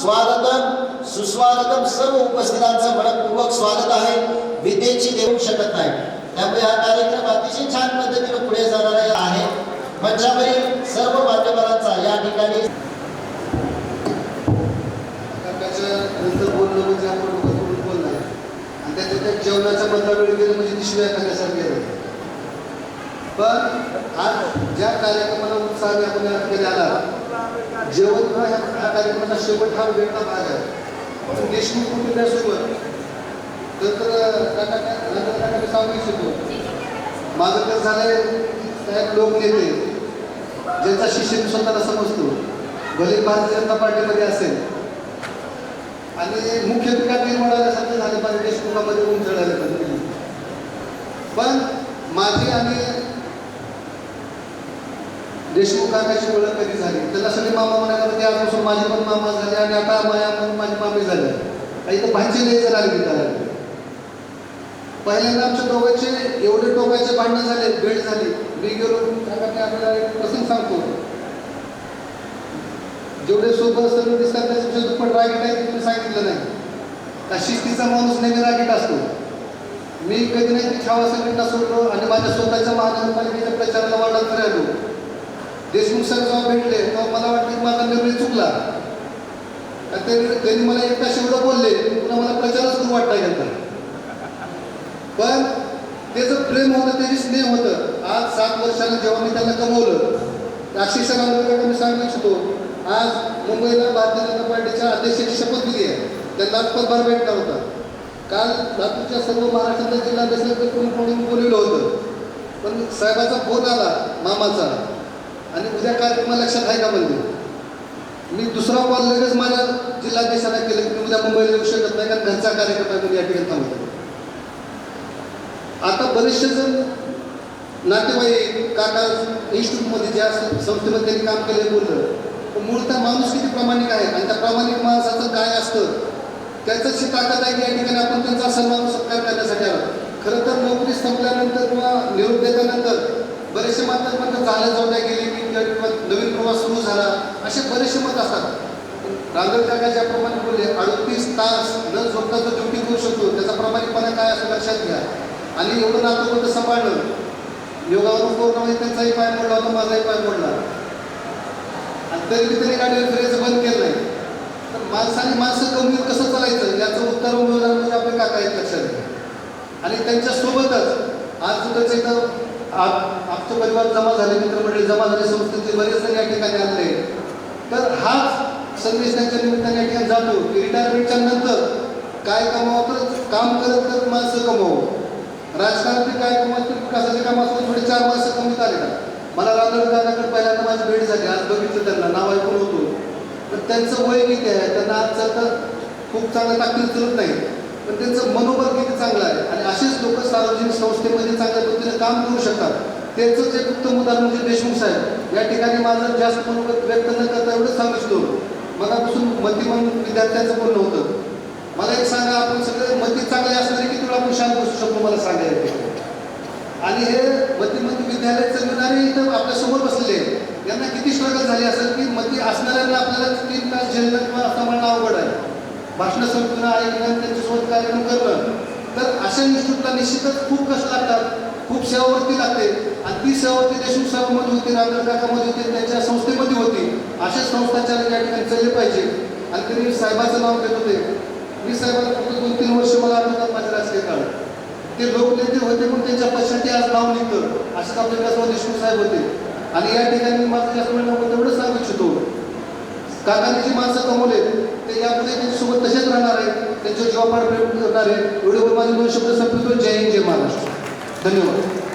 स्वागतम सुस्वागतम सर्व उपस्थितांचं मनपूर्वक स्वागत आहे. विद्येची देऊ शकत नाही. त्यामुळे हा कार्यक्रम अतिशय छान पद्धतीने पुढे जाणार आहे. मंचावरील सर्व मान्यवरांचा या ठिकाणी नंतर बोलणं म्हणजे आपण आणि त्याच्यात जेवणाचा मधला वेळ गेला म्हणजे ती शिवाय पण आज ज्या कार्यक्रमाला उत्साहाने आपण आला जेवण हा ह्या कार्यक्रमाचा शेवट हा वेगळा भाग आहे? देशमुख कुटुंबासोबत तर सांगू इच्छितो. माझं तर झालंय साहेब लोक नेते. ज्यांचा शिष्य मी स्वतःला समजतो. भले भारतीय जनता पार्टीमध्ये असेल. आणि मुख्य पिकात निर्माण झाल्यासारखं झालं पाहिजे देशमुखामध्ये उंचळाले पाहिजे. पण माझी आणि देशमुख काकाची ओळख कधी झाली? त्याला सगळे मामा म्हणायला ते आजपासून माझे पण मामा झाले आणि आता माया म्हणून माझी मामी झाले. आणि तर भाईचे नाही जर आली पहिल्यांदा आमच्या दोघांचे एवढे टोकाचे भांडणं झाले भेट झाली. मी गेलो काकाने आपल्याला एक प्रसंग सांगतो. जेवढे सोबत सर्व दिसतात त्याच्यापेक्षा दुप्पट रागीट आहे तुम्ही सांगितलं नाही. त्या शिस्तीचा माणूस नेहमी रागीट असतो? मी कधी नाही ती छावा संघटना सोडलो आणि माझ्या स्वतःच्या महानगरपालिकेच्या प्रचाराला वाढत राहिलो देशमुख सर जेव्हा भेटले तेव्हा मला वाटलं की माझा निर्णय चुकला. त्यांनी मला एक तास बोलले पुन्हा मला प्रचारच करू वाटता गेला पण त्याचं प्रेम होतं त्याची स्नेह होतं आज सात वर्षानं जेव्हा मी त्यांना कमवलं अक्षरशः मी सांगू इच्छितो आज मुंबईला भारतीय जनता पार्टीच्या अध्यक्षाची शपथ दिली आहे. त्यांना आज पदभार भेटणार होता. काल लातूरच्या सर्व महाराष्ट्रातल्या जिल्हाध्यक्षांकडे कोणी कोणी बोलवलं होतं. पण साहेबाचा फोन आला मामाचा. आणि उद्या तुम्हाला लक्षात आहे का म्हणजे? मी दुसरा कॉल लगेच माझ्या जिल्हाध्यक्षांना केलं की उद्या मुंबईला येऊ शकत नाही कारण घरचा कार्यक्रम आहे या ठिकाणी थांबतो आता बरेचसे जण नातेवाईक काका इन्स्टिट्यूटमध्ये ज्या संस्थेमध्ये त्यांनी काम केलं बोललं तर मूळतः माणूस किती प्रामाणिक आहे आणि त्या प्रामाणिक माणसाचं काय असतं त्याचंशी ताकद आहे की या ठिकाणी आपण त्यांचा सन्मान सत्कार करण्यासाठी आलो. खरं तर नोकरी संपल्यानंतर किंवा निरोप देल्यानंतर बरेचसे मत म्हणतात झालं जोड्या गेली की नवीन प्रवास सुरू झाला. असे बरेचसे मत असतात. रांगण काका ज्याप्रमाणे बोलले अडतीस तास न झोपता तो ड्युटी करू शकतो. त्याचा प्रामाणिकपणा काय असं लक्षात घ्या. आणि एवढं नातं कोणतं सांभाळलं? योगावरून कोरोनामध्ये त्यांचाही पाय मोडला होता माझाही पाय मोडला. आणि तरी मी तरी गाडीवर फिरायचं बंद केलं नाही. तर माणसाने माणसं कमी कसं चालायचं? याचं उत्तर मिळवणार म्हणजे आपले काका आहेत लक्षात घ्या. आणि त्यांच्यासोबतच आज सुद्धा इथं आज आमचे परिवार जमा झाले मित्रमंडळी जमा झाले संस्थेचे बरेच जण या ठिकाणी आले. तर हाच संदेश त्यांच्या निमित्ताने या ठिकाणी जातो की रिटायरमेंटच्या नंतर काय कमावं तर काम करत करत माणसं कमावं. राजकारणातील काय कमावं विकासाचे काम असतो थोडे चार माणसं कमीत आले का मला रांगण पहिल्यांदा माझी भेट झाली. आज बघितलं त्यांना नाव ऐकून होतो. तर त्यांचं वय किती आहे? त्यांना आज तर खूप चांगलं ताकदीर चलत नाही पण त्यांचं मनोबल किती चांगलं आहे आणि असेच लोक सार्वजनिक संस्थेमध्ये काम करू शकतात. त्यांचंच एक उत्तम उदाहरण म्हणजे देशमुख साहेब या ठिकाणी माझं जास्त मनोगत व्यक्त न करता एवढं सांगू इच्छितो मनापासून मतिमन विद्यार्थ्यांचं बोलणं होतं. मला एक सांगा आपण सगळे मती चांगले असणारे की तुला आपण शांत बसू शकतो मला सांगायला आणि हे मतिमंत विद्यालय चालविणारे इथं आपल्यासमोर बसलेले यांना किती स्ट्रगल झाली असेल की मती असणाऱ्यांना आपल्याला तीन तास झेलणं किंवा असं म्हणणं अवघड आहे. भाषणं संपणं ऐकणं त्यांच्यासोबत कार्यक्रम करणं. तर अशा निश्चितला निश्चितच खूप कष्ट लागतात. सेवावृत्ती लागते. आणि ती सेवावृत्ती देशमुख साहेबांमध्ये होती रामदास काकामध्ये होती त्यांच्या संस्थेमध्ये होती. अशा संस्थाचालक या ठिकाणी चालले पाहिजे. आणि त्यांनी साहेबाचं नाव घेत होते. मी साहेबांना फक्त दोन तीन वर्ष मला आठवतात माझ्या राजकीय काळात. ते लोकनेते होते पण त्यांच्या पक्षाचे आज नाव निघतं असंच आपले कसवा देशमुख साहेब होते. आणि या ठिकाणी माझं जास्त वेळ तेवढं सांगू इच्छितो. काकांनी जी माणसं कमवले ते यापुढे त्यांच्यासोबत तसेच राहणार आहेत. त्यांच्या जॉब प्रेम करणार आहेत. एवढे माझे दोन शब्द संपवतो. जय हिंद जय महाराष्ट्र. धन्यवाद.